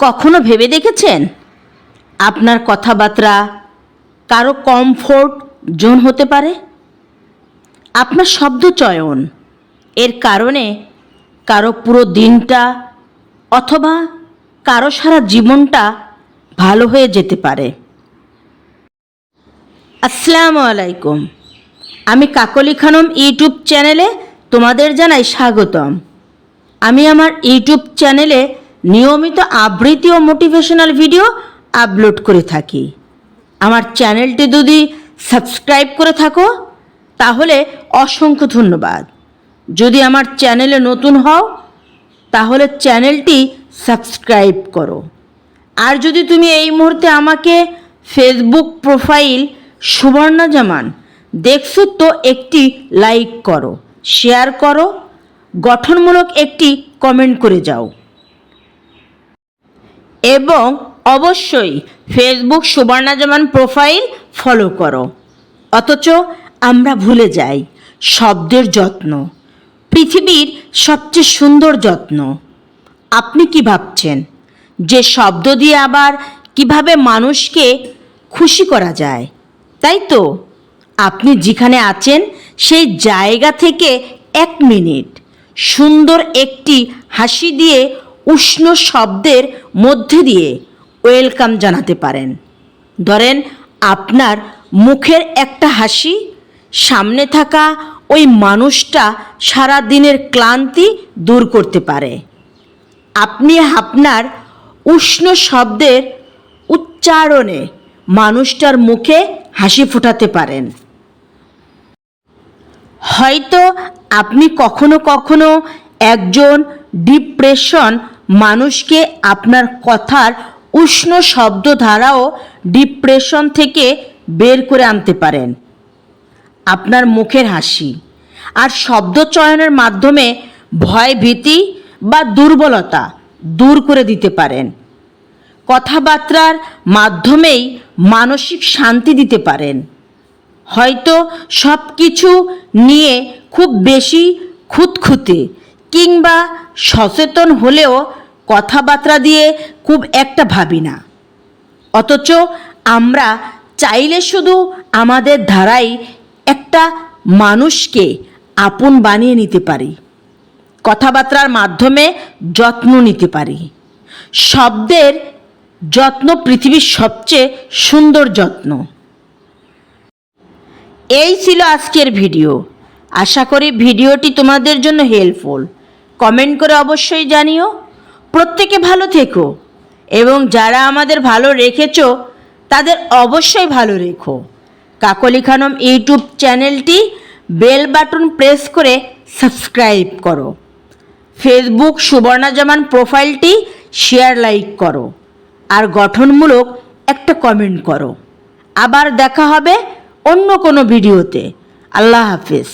কখনো ভেবে দেখেছেন? আপনার কথাবার্তা কারও কমফোর্ট জোন হতে পারে? আপনার শব্দ চয়ন এর কারণে কারও পুরো দিনটা অথবা কারও সারা জীবনটা ভালো হয়ে যেতে পারে। আসসালামু আলাইকুম। আমি কাকলি খানম ইউটিউব চ্যানেলে তোমাদের জানাই স্বাগতম। আমি আমার ইউটিউব চ্যানেলে নিয়মিত আবৃত্তি ও মোটিভেশনাল ভিডিও আপলোড করে থাকি। আমার চ্যানেলটি যদি সাবস্ক্রাইব করে থাকো, তাহলে অসংখ্য ধন্যবাদ। যদি আমার চ্যানেলে নতুন হও, তাহলে চ্যানেলটি সাবস্ক্রাইব করো। আর যদি তুমি এই মুহূর্তে আমাকে ফেসবুক প্রোফাইল সুবর্ণা জামান দেখছ, তো একটি লাইক করো শেয়ার করো, গঠনমূলক একটি কমেন্ট করে যাও। এবং অবশ্যই Facebook Suborna Zaman profile follow করো। অথচ আমরা ভুলে যাই, শব্দের যত্ন, পৃথিবীর সবচেয়ে সুন্দর যত্ন। আপনি কি ভাবছেন, যে শব্দ দিয়ে আবার কীভাবে মানুষকে খুশি করা যায়? তাই তো, আপনি যেখানে আছেন সেই জায়গা থেকে এক মিনিট সুন্দর একটি হাসি দিয়ে উষ্ণ শব্দের মধ্যে দিয়ে ওয়েলকাম জানাতে পারেন। ধরেন, আপনার মুখের একটা হাসি, সামনে থাকা ওই মানুষটা সারা দিনের ক্লান্তি দূর করতে পারে। আপনি আপনার উষ্ণ শব্দের উচ্চারণে মানুষটার মুখে হাসি ফোটাতে পারেন। হয়তো আপনি কখনো কখনো একজন ডিপ্রেশন মানুষকে আপনার কথার উষ্ণ শব্দ দ্বারাও ডিপ্রেশন থেকে বের করে আনতে পারেন। আপনার মুখের হাসি আর শব্দ চয়নের মাধ্যমে ভয় ভীতি বা দুর্বলতা দূর করে দিতে পারেন। কথাবার্তার মাধ্যমেই মানসিক শান্তি দিতে পারেন। হয়তো সব কিছু নিয়ে খুব বেশি খুঁতখুঁতে কিংবা সচেতন হলেও কথাবার্তা দিয়ে খুব একটা ভাবি না। অথচ আমরা চাইলে শুধু আমাদের ধারাই একটা মানুষকে আপন বানিয়ে নিতে পারি, কথাবার্তার মাধ্যমে যত্ন নিতে পারি। শব্দের যত্ন পৃথিবীর সবচেয়ে সুন্দর যত্ন। এই ছিল আজকের ভিডিও। আশা করি ভিডিওটি তোমাদের জন্য হেল্পফুল কমেন্ট করে অবশ্যই জানিও। প্রত্যেকে ভালো থেকো এবং যারা আমাদের ভালো রেখেছো, তাদের অবশ্যই ভালো রেখো। কাকলি খানম ইউটিউব চ্যানেলটি বেল বাটন প্রেস করে সাবস্ক্রাইব করো। ফেসবুক সুবর্ণা জামান প্রোফাইলটি শেয়ার লাইক করো। আর গঠনমূলক একটা কমেন্ট করো। আবার দেখা হবে অন্য কোনো ভিডিওতে। আল্লাহ হাফিজ।